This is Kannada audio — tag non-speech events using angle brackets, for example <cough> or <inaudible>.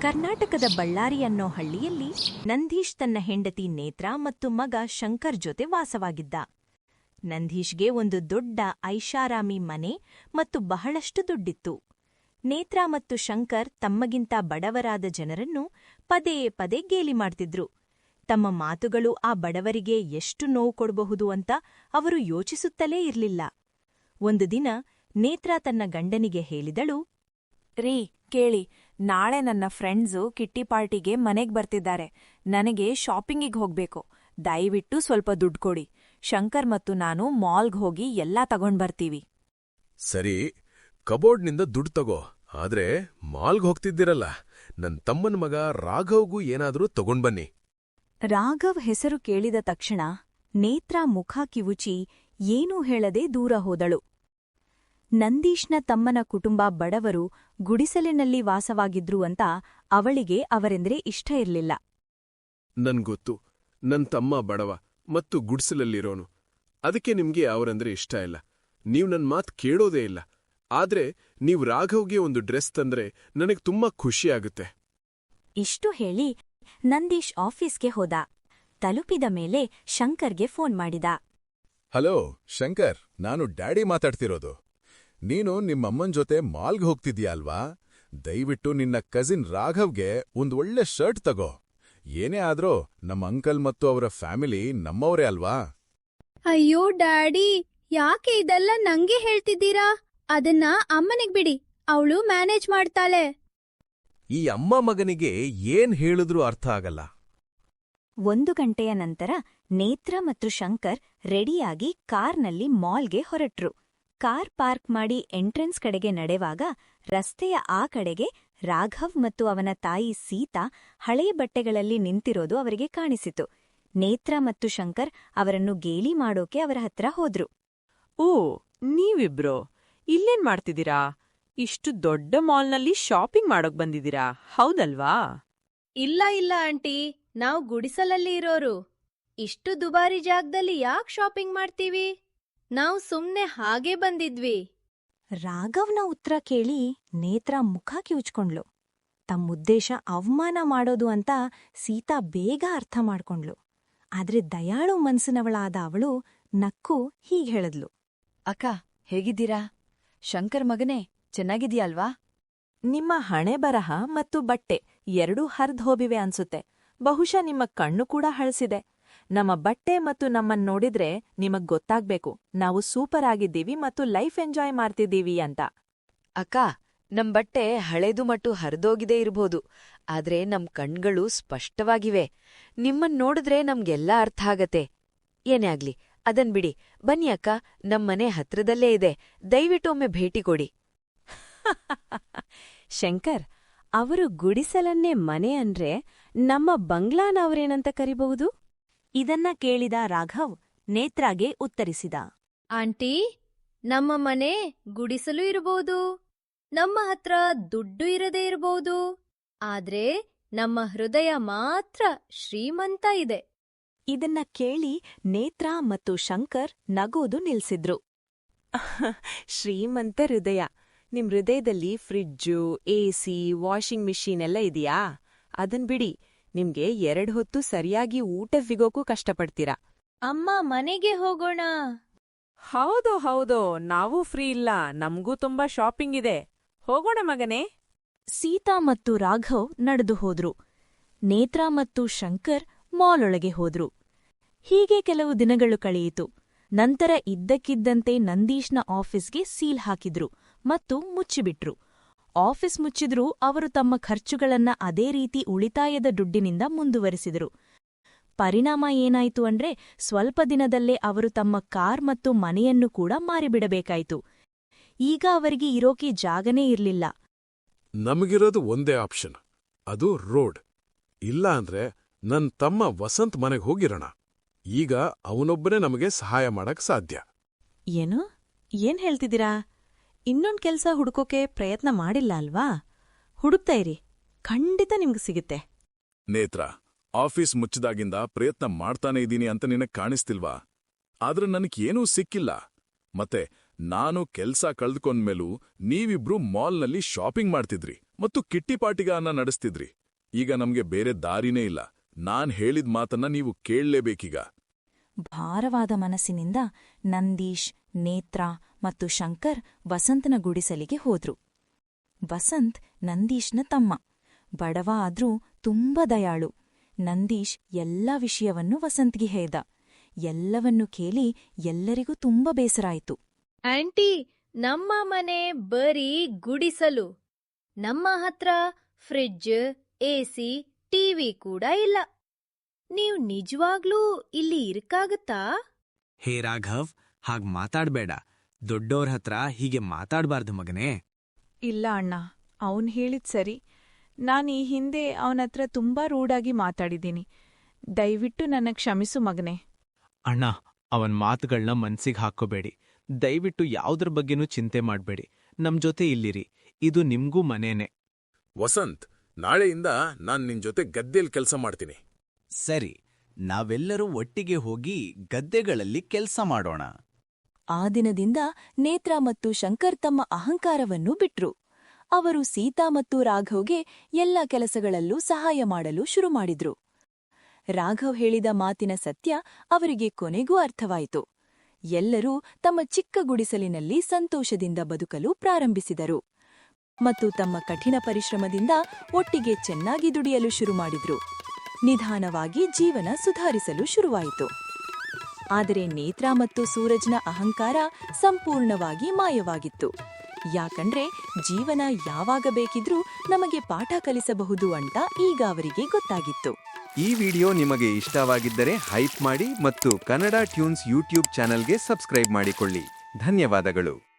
ಕರ್ನಾಟಕದ ಬಳ್ಳಾರಿ ಅನ್ನೋ ಹಳ್ಳಿಯಲ್ಲಿ ನಂದೀಶ್ ತನ್ನ ಹೆಂಡತಿ ನೇತ್ರ ಮತ್ತು ಮಗ ಶಂಕರ್ ಜೊತೆ ವಾಸವಾಗಿದ್ದ. ನಂದೀಶ್ಗೆ ಒಂದು ದೊಡ್ಡ ಐಷಾರಾಮಿ ಮನೆ ಮತ್ತು ಬಹಳಷ್ಟು ದುಡ್ಡಿತ್ತು. ನೇತ್ರ ಮತ್ತು ಶಂಕರ್ ತಮ್ಮಗಿಂತ ಬಡವರಾದ ಜನರನ್ನು ಪದೇ ಪದೇ ಗೇಲಿ ಮಾಡ್ತಿದ್ರು. ತಮ್ಮ ಮಾತುಗಳು ಆ ಬಡವರಿಗೆ ಎಷ್ಟು ನೋವು ಕೊಡಬಹುದು ಅಂತ ಅವರು ಯೋಚಿಸುತ್ತಲೇ ಇರಲಿಲ್ಲ. ಒಂದು ದಿನ ನೇತ್ರ ತನ್ನ ಗಂಡನಿಗೆ ಹೇಳಿದಳು ರೀ ಕೇಳಿ ನಾಳೆ ನನ್ನ ಫ್ರೆಂಡ್ಸು ಕಿಟ್ಟಿ ಪಾರ್ಟಿಗೆ ಮನೆಗ್ ಬರ್ತಿದ್ದಾರೆ. ನನಗೆ ಶಾಪಿಂಗಿಗೆ ಹೋಗ್ಬೇಕು. ದಯವಿಟ್ಟು ಸ್ವಲ್ಪ ದುಡ್ಡು ಕೊಡಿ. ಶಂಕರ್ ಮತ್ತು ನಾನು ಮಾಲ್ಗ್ ಹೋಗಿ ಎಲ್ಲಾ ತಗೊಂಡ್ ಬರ್ತೀವಿ. ಸರಿ ಕಬೋರ್ಡ್ನಿಂದ ದುಡ್ಡು ತಗೋ. ಆದ್ರೆ ಮಾಲ್ಗ್ ಹೋಗ್ತಿದ್ದಿರಲ್ಲ ನನ್ ತಮ್ಮನ್ ಮಗ ರಾಘವ್ಗೂ ಏನಾದ್ರೂ ತಗೊಂಡ್ಬನ್ನಿ ರಾಘವ್ ಹೆಸರು ಕೇಳಿದ ತಕ್ಷಣ ನೇತ್ರ ಮುಖ ಕಿವುಚಿ ಏನೂ ಹೇಳದೆ ದೂರ ಹೋದಳು. ನಂದೀಶ್ನ ತಮ್ಮನ ಕುಟುಂಬ ಬಡವರು ಗುಡಿಸಲಿನಲ್ಲಿ ವಾಸವಾಗಿದ್ರು ಅಂತ ಅವಳಿಗೆ ಅವರೆಂದ್ರೆ ಇಷ್ಟ ಇರ್ಲಿಲ್ಲ. ನನ್ಗೊತ್ತು. ನನ್ ತಮ್ಮ ಬಡವ ಮತ್ತು ಗುಡ್ಸಲಲ್ಲಿರೋನು. ಅದಕ್ಕೆ ನಿಮ್ಗೆ ಅವರಂದ್ರೆ ಇಷ್ಟ ಇಲ್ಲ. ನೀವ್ ನನ್ ಮಾತ್ ಕೇಳೋದೇ ಇಲ್ಲ. ಆದ್ರೆ ನೀವ್ ರಾಘವ್ಗೆ ಒಂದು ಡ್ರೆಸ್ ತಂದ್ರೆ ನನಗ್ ತುಂಬಾ ಖುಷಿಯಾಗುತ್ತೆ ಇಷ್ಟು ಹೇಳಿ ನಂದೀಶ್ ಆಫೀಸ್ಗೆ ಹೋದ. ತಲುಪಿದ ಮೇಲೆ ಶಂಕರ್ಗೆ ಫೋನ್ ಮಾಡಿದ. ಹಲೋ ಶಂಕರ್ ನಾನು ಡ್ಯಾಡಿ ಮಾತಾಡ್ತಿರೋದು. ನೀನು ನಿಮ್ಮಮ್ಮನ್ ಜೊತೆ ಮಾಲ್ಗ್ ಹೋಗ್ತಿದ್ಯಾ ಅಲ್ವಾ? ದಯವಿಟ್ಟು ನಿನ್ನ ಕಸಿನ್ ರಾಘವ್ಗೆ ಒಂದ್ ಒಳ್ಳೆ ಶರ್ಟ್ ತಗೋ. ಏನೇ ಆದ್ರೂ ನಮ್ಮ ಅಂಕಲ್ ಮತ್ತು ಅವರ ಫ್ಯಾಮಿಲಿ ನಮ್ಮವರೇ ಅಲ್ವಾ? ಅಯ್ಯೋ ಡ್ಯಾಡಿ ಯಾಕೆ ಇದೆಲ್ಲ ನಂಗೆ ಹೇಳ್ತಿದ್ದೀರಾ? ಅದನ್ನ ಅಮ್ಮನಿಗ್ ಬಿಡಿ ಅವಳು ಮ್ಯಾನೇಜ್ ಮಾಡ್ತಾಳೆ. ಈ ಅಮ್ಮ ಮಗನಿಗೆ ಏನ್ ಹೇಳಿದ್ರು ಅರ್ಥ ಆಗಲ್ಲ. ಒಂದು ಗಂಟೆಯ ನಂತರ ನೇತ್ರ ಮತ್ತು ಶಂಕರ್ ರೆಡಿಯಾಗಿ ಕಾರ್ನಲ್ಲಿ ಮಾಲ್ಗೆ ಹೊರಟ್ರು. ಕಾರ್ ಪಾರ್ಕ್ ಮಾಡಿ ಎಂಟ್ರೆನ್ಸ್ ಕಡೆಗೆ ನಡೆವಾಗ ರಸ್ತೆಯ ಆ ಕಡೆಗೆ ರಾಘವ್ ಮತ್ತು ಅವನ ತಾಯಿ ಸೀತಾ ಹಳೆಯ ಬಟ್ಟೆಗಳಲ್ಲಿ ನಿಂತಿರೋದು ಅವರಿಗೆ ಕಾಣಿಸಿತು. ನೇತ್ರ ಮತ್ತು ಶಂಕರ್ ಅವರನ್ನು ಗೇಲಿ ಮಾಡೋಕೆ ಅವರ ಹತ್ರ ಹೋದ್ರು. ಓ ನೀವಿಬ್ರೋ ಇಲ್ಲೇನ್ ಮಾಡ್ತಿದ್ದೀರಾ? ಇಷ್ಟು ದೊಡ್ಡ ಮಾಲ್ನಲ್ಲಿ ಶಾಪಿಂಗ್ ಮಾಡೋಕ್ ಬಂದಿದ್ದೀರಾ? ಹೌದಲ್ವಾ? ಇಲ್ಲ ಇಲ್ಲ ಆಂಟಿ ನಾವು ಗುಡಿಸಲಲ್ಲಿ ಇರೋರು. ಇಷ್ಟು ದುಬಾರಿ ಜಾಗದಲ್ಲಿ ಯಾಕ್ ಶಾಪಿಂಗ್ ಮಾಡ್ತೀವಿ? ನಾವು ಸುಮ್ನೆ ಹಾಗೆ ಬಂದಿದ್ವಿ. ರಾಘವ್ನ ಉತ್ತರ ಕೇಳಿ ನೇತ್ರ ಮುಖ ಕಿವುಚ್ಕೊಂಡ್ಲು ತಮ್ಮುದ್ದೇಶ ಅವಮಾನ ಮಾಡೋದು ಅಂತ ಸೀತಾ ಬೇಗ ಅರ್ಥ ಮಾಡ್ಕೊಂಡ್ಲು ಆದ್ರೆ ದಯಾಳು ಮನ್ಸಿನವಳಾದ ಅವಳು ನಕ್ಕು ಹೀಗ್ ಹೇಳಿದ್ಲು. ಅಕ್ಕ ಹೇಗಿದ್ದೀರಾ? ಶಂಕರ್ ಮಗನೇ ಚೆನ್ನಾಗಿದ್ಯಲ್ವಾ? ನಿಮ್ಮ ಹಣೆ ಬರಹ ಮತ್ತು ಬಟ್ಟೆ ಎರಡೂ ಹರ್ದ್ ಹೋಗಿವೆ ಅನ್ಸುತ್ತೆ. ಬಹುಶಃ ನಿಮ್ಮ ಕಣ್ಣು ಕೂಡ ಹಳಸಿದೆ. ನಮ್ಮ ಬಟ್ಟೆ ಮತ್ತು ನಮ್ಮನ್ ನೋಡಿದ್ರೆ ನಿಮಗ್ ಗೊತ್ತಾಗ್ಬೇಕು. ನಾವು ಸೂಪರ್ ಆಗಿದ್ದೀವಿ ಮತ್ತು ಲೈಫ್ ಎಂಜಾಯ್ ಮಾಡ್ತಿದ್ದೀವಿ ಅಂತ. ಅಕ್ಕ ನಮ್ ಬಟ್ಟೆ ಹಳೇದು ಮಟ್ಟು ಹರಿದೋಗಿದೆ ಇರ್ಬೋದು. ಆದ್ರೆ ನಮ್ ಕಣ್ಗಳು ಸ್ಪಷ್ಟವಾಗಿವೆ. ನಿಮ್ಮನ್ ನೋಡಿದ್ರೆ ನಮ್ಗೆಲ್ಲ ಅರ್ಥ ಆಗತ್ತೆ. ಏನೇ ಆಗ್ಲಿ ಅದನ್ ಬಿಡಿ. ಬನ್ನಿ ಅಕ್ಕ ನಮ್ಮನೆ ಹತ್ರದಲ್ಲೇ ಇದೆ. ದಯವಿಟ್ಟು ಒಮ್ಮೆ ಭೇಟಿ ಕೊಡಿ. <laughs> ಶಂಕರ್ ಅವರು ಗುಡಿಸಲನ್ನೇ ಮನೆ ಅಂದ್ರೆ ನಮ್ಮ ಬಂಗ್ಲಾನವ್ರೇನಂತ ಕರಿಬಹುದು? ಇದನ್ನ ಕೇಳಿದ ರಾಘವ್ ನೇತ್ರಾಗೆ ಉತ್ತರಿಸಿದ. ಆಂಟಿ ನಮ್ಮ ಮನೆ ಗುಡಿಸಲು ಇರಬಹುದು ನಮ್ಮ ಹತ್ರ ದುಡ್ಡು ಇರದೇ ಇರಬಹುದು ಆದ್ರೆ ನಮ್ಮ ಹೃದಯ ಮಾತ್ರ ಶ್ರೀಮಂತ ಇದೆ. ಇದನ್ನ ಕೇಳಿ ನೇತ್ರ ಮತ್ತು ಶಂಕರ್ ನಗೋದು ನಿಲ್ಸಿದ್ರು. <laughs> ಶ್ರೀಮಂತ ಹೃದಯ. ನಿಮ್ ಹೃದಯದಲ್ಲಿ ಫ್ರಿಡ್ಜು ಎಸಿ ವಾಷಿಂಗ್ ಮಿಷಿನ್ ಎಲ್ಲ ಇದೆಯಾ? ಅದನ್ ಬಿಡಿ. ನಿಮ್ಗೆ ಎರಡ್ ಹೊತ್ತು ಸರಿಯಾಗಿ ಊಟ ಸಿಗೋಕ್ಕೂ ಕಷ್ಟಪಡ್ತೀರಾ? ಅಮ್ಮ ಮನೆಗೆ ಹೋಗೋಣ. ಹೌದು ಹೌದು. ನಾವು ಫ್ರೀ ಇಲ್ಲ. ನಮ್ಗೂ ತುಂಬಾ ಶಾಪಿಂಗ್ ಇದೆ. ಹೋಗೋಣ ಮಗನೇ. ಸೀತಾ ಮತ್ತು ರಾಘವ್ ನಡೆದು ಹೋದ್ರು. ನೇತ್ರ ಮತ್ತು ಶಂಕರ್ ಮಾಲೊಳಗೆ ಹೋದ್ರು. ಹೀಗೆ ಕೆಲವು ದಿನಗಳು ಕಳೆಯಿತು. ನಂತರ ಇದ್ದಕ್ಕಿದ್ದಂತೆ ನಂದೀಶ್ನ ಆಫೀಸ್ಗೆ ಸೀಲ್ ಹಾಕಿದ್ರು ಮತ್ತು ಮುಚ್ಚಿಬಿಟ್ರು. ಆಫೀಸ್ ಮುಚ್ಚಿದ್ರೂ ಅವರು ತಮ್ಮ ಖರ್ಚುಗಳನ್ನ ಅದೇ ರೀತಿ ಉಳಿತಾಯದ ದುಡ್ಡಿನಿಂದ ಮುಂದುವರೆಸಿದರು. ಪರಿಣಾಮ ಏನಾಯಿತು ಅಂದ್ರೆ ಸ್ವಲ್ಪ ದಿನದಲ್ಲೇ ಅವರು ತಮ್ಮ ಕಾರ್ ಮತ್ತು ಮನೆಯನ್ನು ಕೂಡ ಮಾರಿಬಿಡಬೇಕಾಯಿತು. ಈಗ ಅವರಿಗೆ ಇರೋಕೆ ಜಾಗನೇ ಇರ್ಲಿಲ್ಲ. ನಮಗಿರೋದು ಒಂದೇ ಆಪ್ಷನ್ ಅದು ರೋಡ್. ಇಲ್ಲ ಅಂದ್ರೆ ನನ್ ತಮ್ಮ ವಸಂತ್ ಮನೆಗೆ ಹೋಗಿರೋಣ. ಈಗ ಅವನೊಬ್ಬನೇ ನಮಗೆ ಸಹಾಯ ಮಾಡಕ್ ಸಾಧ್ಯ. ಏನು? ಏನ್ ಹೇಳ್ತಿದ್ದೀರಾ? ಇನ್ನೊಂದ್ ಕೆಲ್ಸ ಹುಡುಕೋಕೆ ಪ್ರಯತ್ನ ಮಾಡಿಲ್ಲ ಅಲ್ವಾ? ಹುಡುಕ್ತಾ ಇರಿ. ಖಂಡಿತ ನಿಮ್ಗೆ ಸಿಗುತ್ತೆ. ನೇತ್ರ, ಆಫೀಸ್ ಮುಚ್ಚಿದಾಗಿಂದ ಪ್ರಯತ್ನ ಮಾಡ್ತಾನೆ ಇದೀನಿ ಅಂತ ನಿನಗ್ ಕಾಣಿಸ್ತಿಲ್ವಾ? ಆದ್ರೆ ಏನೂ ಸಿಕ್ಕಿಲ್ಲ. ಮತ್ತೆ ನಾನು ಕೆಲ್ಸ ಕಳೆದುಕೊಂಡ್ಮೇಲೂ ನೀವಿಬ್ರು ಮಾಲ್ನಲ್ಲಿ ಶಾಪಿಂಗ್ ಮಾಡ್ತಿದ್ರಿ ಮತ್ತು ಕಿಟ್ಟಿ ಪಾಟಿಗಾನ ನಡೆಸ್ತಿದ್ರಿ. ಈಗ ನಮ್ಗೆ ಬೇರೆ ದಾರಿನೇ ಇಲ್ಲ. ನಾನ್ ಹೇಳಿದ್ ಮಾತನ್ನ ನೀವು ಕೇಳಲೇಬೇಕೀಗ. ಭಾರವಾದ ಮನಸ್ಸಿನಿಂದ ನಂದೀಶ್, ನೇತ್ರ ಮತ್ತು ಶಂಕರ್ ವಸಂತನ ಗುಡಿಸಲಿಗೆ ಹೋದ್ರು. ವಸಂತ್ ನಂದೀಶ್ನ ತಮ್ಮ. ಬಡವ ಆದ್ರೂ ತುಂಬ ದಯಾಳು. ನಂದೀಶ್ ಎಲ್ಲ ವಿಷಯವನ್ನು ವಸಂತ್ಗೆ ಹೇಳ್ದ. ಎಲ್ಲವನ್ನೂ ಕೇಳಿ ಎಲ್ಲರಿಗೂ ತುಂಬ ಬೇಸರಾಯಿತು ಆಂಟಿ, ನಮ್ಮ ಮನೆ ಬರೀ ಗುಡಿಸಲು. ನಮ್ಮ ಹತ್ರ ಫ್ರಿಡ್ಜ್ ಎಸಿ ಟಿವಿ ಕೂಡ ಇಲ್ಲ. ನೀವ್ ನಿಜವಾಗ್ಲೂ ಇಲ್ಲಿ ಇರಕ್ಕಾಗತ್ತಾ ಹೇ ರಾಘವ್ ಹಾಗ್ ಮಾತಾಡ್ಬೇಡ. ದೊಡ್ಡೋರ್ ಹತ್ರ ಹೀಗೆ ಮಾತಾಡ್ಬಾರ್ದು ಮಗನೇ. ಇಲ್ಲ ಅಣ್ಣ ಅವನ್ ಹೇಳಿದ್ ಸರಿ. ನಾನು ಈ ಹಿಂದೆ ಅವನತ್ರ ತುಂಬಾ ರೂಡಾಗಿ ಮಾತಾಡಿದ್ದೀನಿ. ದಯವಿಟ್ಟು ನನ್ನ ಕ್ಷಮಿಸು ಮಗನೇ. ಅಣ್ಣ ಅವನ್ ಮಾತುಗಳ್ನ ಮನ್ಸಿಗೆ ಹಾಕೋಬೇಡಿ ದಯವಿಟ್ಟು ಯಾವ್ದ್ರ ಬಗ್ಗೆನೂ ಚಿಂತೆ ಮಾಡ್ಬೇಡಿ. ನಮ್ ಜೊತೆ ಇಲ್ಲಿರಿ. ಇದು ನಿಮ್ಗೂ ಮನೇನೆ. ವಸಂತ್ ನಾಳೆಯಿಂದ ನಾನ್ ನಿನ್ ಜೊತೆ ಗದ್ದೆಲ್ ಕೆಲಸ ಮಾಡ್ತೀನಿ. ಸರಿ, ನಾವೆಲ್ಲರೂ ಒಟ್ಟಿಗೆ ಹೋಗಿ ಗದ್ದೆಗಳಲ್ಲಿ ಕೆಲ್ಸ ಮಾಡೋಣ. ಆ ದಿನದಿಂದ ನೇತ್ರ ಮತ್ತು ಶಂಕರ್ ತಮ್ಮ ಅಹಂಕಾರವನ್ನು ಬಿಟ್ರು. ಅವರು ಸೀತಾ ಮತ್ತು ರಾಘವ್ಗೆ ಎಲ್ಲ ಕೆಲಸಗಳಲ್ಲೂ ಸಹಾಯ ಮಾಡಲು ಶುರು ಮಾಡಿದ್ರು. ರಾಘವ್ ಹೇಳಿದ ಮಾತಿನ ಸತ್ಯ ಅವರಿಗೆ ಕೊನೆಗೂ ಅರ್ಥವಾಯಿತು. ಎಲ್ಲರೂ ತಮ್ಮ ಚಿಕ್ಕ ಗುಡಿಸಲಿನಲ್ಲಿ ಸಂತೋಷದಿಂದ ಬದುಕಲು ಪ್ರಾರಂಭಿಸಿದರು. ಮತ್ತು ತಮ್ಮ ಕಠಿಣ ಪರಿಶ್ರಮದಿಂದ ಒಟ್ಟಿಗೆ ಚೆನ್ನಾಗಿ ದುಡಿಯಲು ಶುರು ಮಾಡಿದ್ರು. ನಿಧಾನವಾಗಿ ಜೀವನ ಸುಧಾರಿಸಲು ಶುರುವಾಯಿತು. ಆದರೆ ನೇತ್ರ ಮತ್ತು ಸೂರಜ್ನ ಅಹಂಕಾರ ಸಂಪೂರ್ಣವಾಗಿ ಮಾಯವಾಗಿತ್ತು. ಯಾಕಂದ್ರೆ ಜೀವನ ಯಾವಾಗ ಬೇಕಿದ್ರೂ ನಮಗೆ ಪಾಠ ಕಲಿಸಬಹುದು ಅಂತ ಈಗ ಅವರಿಗೆ ಗೊತ್ತಾಗಿತ್ತು. ಈ ವಿಡಿಯೋ ನಿಮಗೆ ಇಷ್ಟವಾಗಿದ್ದರೆ ಹೈಪ್ ಮಾಡಿ ಮತ್ತು ಕನ್ನಡ ಟ್ಯೂನ್ಸ್ ಯೂಟ್ಯೂಬ್ ಚಾನೆಲ್ಗೆ ಸಬ್ಸ್ಕ್ರೈಬ್ ಮಾಡಿಕೊಳ್ಳಿ. ಧನ್ಯವಾದಗಳು.